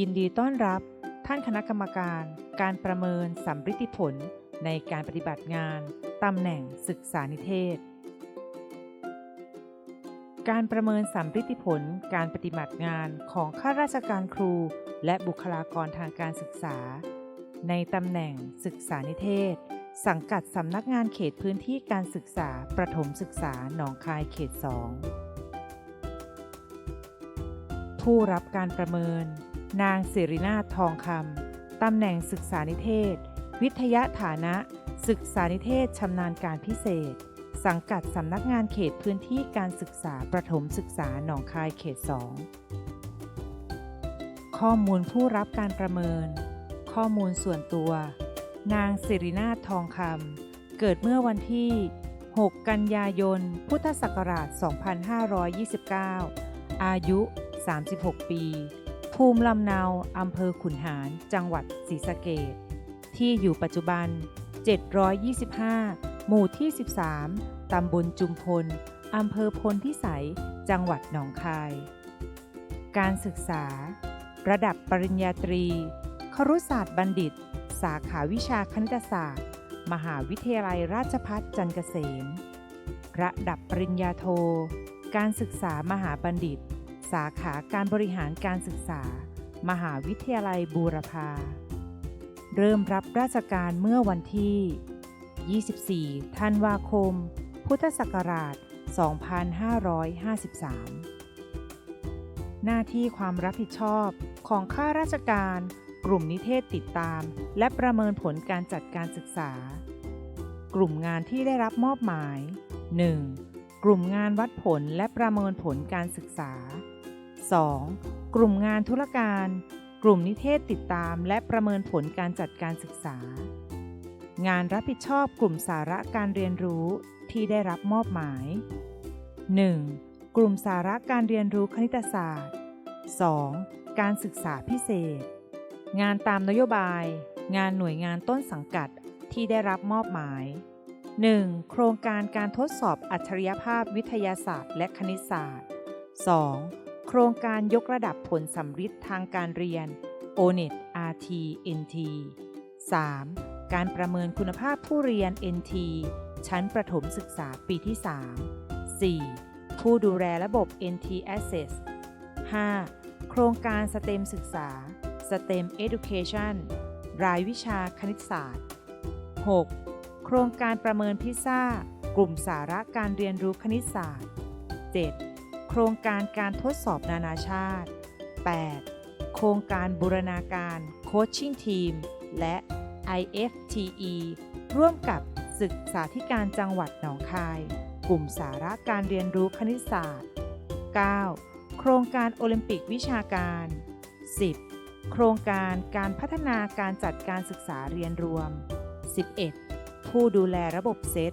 ยินดีต้อนรับท่านคณะกรรมการ การประเมินสัมฤทธิผลในการปฏิบัติงานตำแหน่งศึกษานิเทศ การประเมินสัมฤทธิผลการปฏิบัติงานของข้าราชการครู และบุคลากรทางการศึกษา ในตำแหน่งศึกษานิเทศ สังกัดสำนักงานเขตพื้นที่การศึกษาประถมศึกษาหนองคายเขต 2 ผู้รับการประเมิน นางสิรินาทองคำตำแหน่งศึกษานิเทศ วิทยาฐานะ ศึกษานิเทศชำนาญการพิเศษ สังกัดสำนักงานเขตพื้นที่การศึกษาประถมศึกษาหนองคายเขต 2 ข้อมูลผู้รับการประเมิน ข้อมูลส่วนตัว นางสิรินาทองคำเกิดเมื่อวันที่ 6 กันยายน พุทธศักราช 2529 อายุ 36 ปี ภูมิลำเนาอำเภอขุนหาร จังหวัดศรีสะเกษที่อยู่ปัจจุบัน 725 หมู่ที่ 13 ตำบลจุมพล อำเภอพลพิสัย จังหวัดหนองคาย การศึกษา ระดับปริญญาตรี ครุศาสตร์บัณฑิต สาขาวิชาคณิตศาสตร์ มหาวิทยาลัยราชภัฏจันทร์เกษม ระดับปริญญาโท การศึกษามหาบัณฑิต สาขาการบริหารการศึกษา มหาวิทยาลัยบูรพา เริ่มรับราชการเมื่อวันที่ 24 ธันวาคม พุทธศักราช 2553 หน้าที่ความรับผิดชอบของข้าราชการ กลุ่มนิเทศติดตาม และประเมินผลการจัดการศึกษา กลุ่มงานที่ได้รับมอบหมาย 1. กลุ่มงานวัดผลและประเมินผลการศึกษา 2. กลุ่มงานธุรการ กลุ่มนิเทศติดตามและประเมินผลการจัดการศึกษา งานรับผิดชอบกลุ่มสาระการเรียนรู้ที่ได้รับมอบหมาย 1. กลุ่มสาระการเรียนรู้คณิตศาสตร์ 2. การศึกษาพิเศษ งานตามนโยบาย งานหน่วยงานต้นสังกัดที่ได้รับมอบหมาย 1. โครงการการทดสอบอัจฉริยภาพวิทยาศาสตร์ และคณิตศาสตร์ 2. โครงการยกระดับผลสัมฤทธิ์ทางการเรียน ONET RT NT 3. การประเมินคุณภาพผู้เรียน NT ชั้นประถมศึกษาปีที่ 3 4. ผู้ดูแลระบบ NT Access 5. โครงการ STEM ศึกษา STEM Education รายวิชาคณิตศาสตร์ 6. โครงการประเมินพิซซ่ากลุ่มสาระการเรียนรู้คณิตศาสตร์ 7. โครงการการทดสอบนานาชาติ 8. โครงการบูรณาการโคชชิ่งทีม และ IFTE ร่วมกับศึกษาธิการจังหวัดหนองคาย กลุ่มสาระการเรียนรู้คณิตศาสตร์ 9. โครงการโอลิมปิกวิชาการ 10. โครงการการพัฒนาการจัดการศึกษาเรียนรวม 11. ผู้ดูแลระบบเซต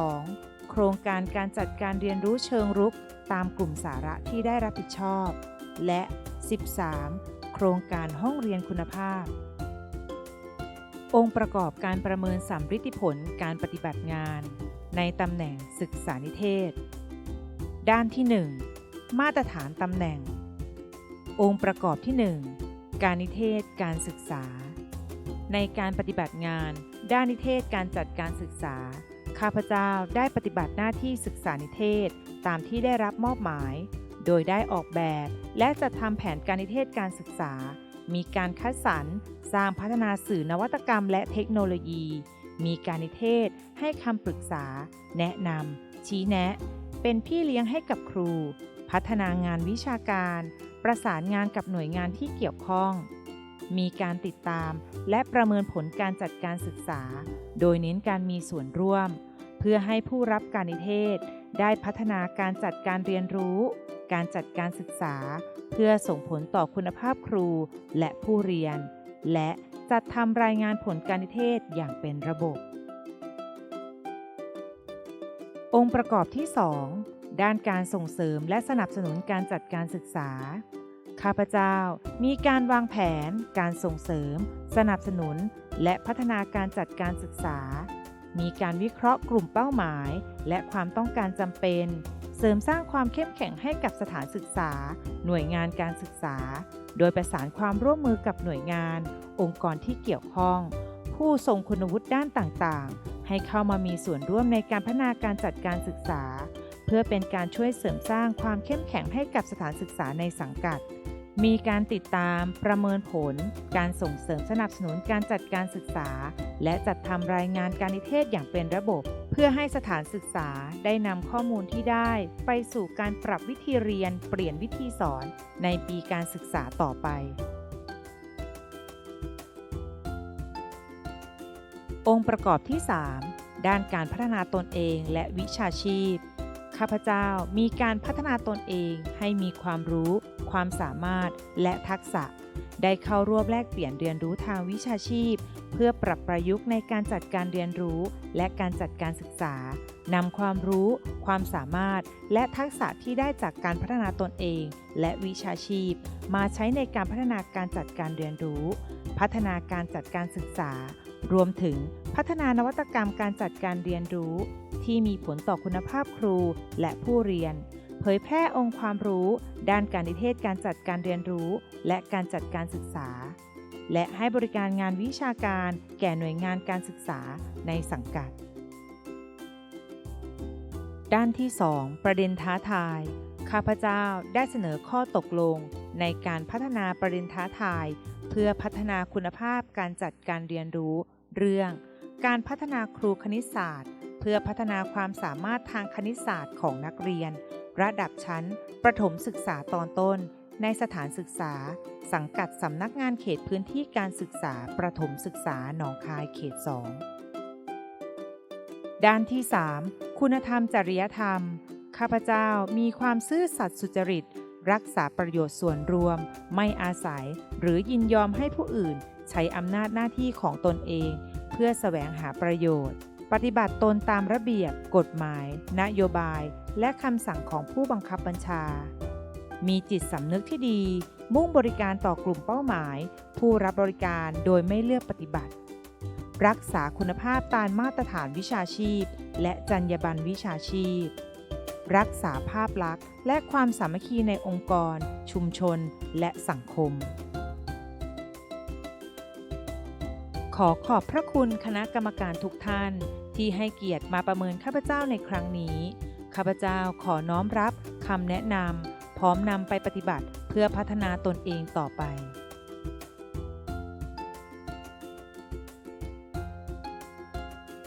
12. โครงการการจัดการเรียนรู้เชิงรุกตามกลุ่มสาระที่ได้รับผิดชอบ และ 13. โครงการห้องเรียนคุณภาพ องค์ประกอบการประเมินสัมฤทธิผลการปฏิบัติงาน ในตำแหน่งศึกษานิเทศ ด้านที่ 1 มาตรฐานตำแหน่ง องค์ประกอบที่ 1 การนิเทศการศึกษา ในการปฏิบัติงาน ด้านนิเทศการจัดการศึกษา ข้าพเจ้าได้ปฏิบัติหน้าที่ศึกษานิเทศตามที่ได้รับมอบหมาย โดยได้ออกแบบและจัดทำแผนการนิเทศการศึกษา มีการคัดสรรสร้างพัฒนาสื่อนวัตกรรม และเทคโนโลยี มีการนิเทศให้คำปรึกษา แนะนำชี้แนะ เป็นพี่เลี้ยงให้กับครู พัฒนางานวิชาการ ประสานงานกับหน่วยงานที่เกี่ยวข้อง มีการติดตาม และประเมินผลการจัดการศึกษา โดยเน้นการมีส่วนร่วม เพื่อให้ผู้รับการนิเทศ ได้พัฒนาการจัดการเรียนรู้ การจัดการศึกษา เพื่อส่งผลต่อคุณภาพครูและผู้เรียน และจัดทำรายงานผลการนิเทศอย่างเป็นระบบ องค์ประกอบที่ 2 ด้านการส่งเสริมและสนับสนุนการจัดการศึกษา ข้าพเจ้ามีการวางแผน การส่งเสริม สนับสนุน และพัฒนาการจัดการศึกษา มีการวิเคราะห์กลุ่มเป้าหมาย และความต้องการจำเป็น เสริมสร้างความเข้มแข็งให้กับสถานศึกษา หน่วยงานการศึกษา โดยประสานความร่วมมือกับหน่วยงาน องค์กรที่เกี่ยวข้อง ผู้ทรงคุณวุฒิด้านต่างๆ ให้เข้ามามีส่วนร่วมในการพัฒนาการจัดการศึกษา เพื่อเป็นการช่วยเสริมสร้างความเข้มแข็งให้กับสถานศึกษาในสังกัด มีการติดตามประเมินผล การส่งเสริมสนับสนุนการจัดการศึกษา และจัดทำรายงานการนิเทศอย่างเป็นระบบ เพื่อให้สถานศึกษาได้นำข้อมูลที่ได้ ไปสู่การปรับวิธีเรียนเปลี่ยนวิธีสอนในปีการศึกษาต่อไป องค์ประกอบที่ 3 ด้านการพัฒนาตนเองและวิชาชีพ ข้าพเจ้ามีการพัฒนาตนเองให้มีความรู้ ความสามารถและทักษะ ได้เข้าร่วมแลกเปลี่ยนเรียนรู้ทางวิชาชีพ เพื่อปรับประยุกต์ในการจัดการเรียนรู้ และการจัดการศึกษานำความรู้ ความสามารถ และทักษะที่ได้จากการพัฒนาตนเอง และวิชาชีพ มาใช้ในการพัฒนาการจัดการเรียนรู้ พัฒนาการจัดการศึกษา รวมถึงพัฒนานวัตกรรมการจัดการเรียนรู้ ที่มีผลต่อคุณภาพครูและผู้เรียน เผยแพร่องค์ความรู้ ด้านการนิเทศการจัดการเรียนรู้ และการจัดการศึกษา และให้บริการงานวิชาการ แก่หน่วยงานการศึกษาในสังกัด ด้านที่ 2 ประเด็นท้าทาย ข้าพเจ้าได้เสนอข้อตกลงในการพัฒนาประเด็นท้าทาย เพื่อพัฒนาคุณภาพการจัดการเรียนรู้ เรื่อง การพัฒนาครูคณิตศาสตร์ เพื่อพัฒนาความสามารถทางคณิตศาสตร์ของนักเรียน ระดับชั้น ประถมศึกษาตอนต้น ในสถานศึกษา สังกัดสำนักงานเขตพื้นที่การศึกษา ประถมศึกษาหนองคายเขต 2 ด้านที่ 3 คุณธรรมจริยธรรม ข้าพเจ้ามีความซื่อสัตย์สุจริต รักษาประโยชน์ส่วนรวม ไม่อาศัย หรือยินยอมให้ผู้อื่น ใช้อำนาจหน้าที่ของตนเอง เพื่อแสวงหาประโยชน์ ปฏิบัติตนตามระเบียบ กฎหมาย นโยบาย และคำสั่งของผู้บังคับบัญชา มีจิตสำนึกที่ดี มุ่งบริการต่อกลุ่มเป้าหมาย ผู้รับบริการโดยไม่เลือกปฏิบัติ รักษาคุณภาพตามมาตรฐานวิชาชีพ และจรรยาบรรณวิชาชีพ รักษาภาพลักษณ์ และความสามัคคีในองค์กร ชุมชน และสังคม ขอขอบพระคุณคณะกรรมการทุกท่าน ที่ให้เกียรติมาประเมินข้าพเจ้าในครั้งนี้ ข้าพเจ้าขอน้อมรับคำแนะนำพร้อมนำไปปฏิบัติเพื่อพัฒนาตนเองต่อไป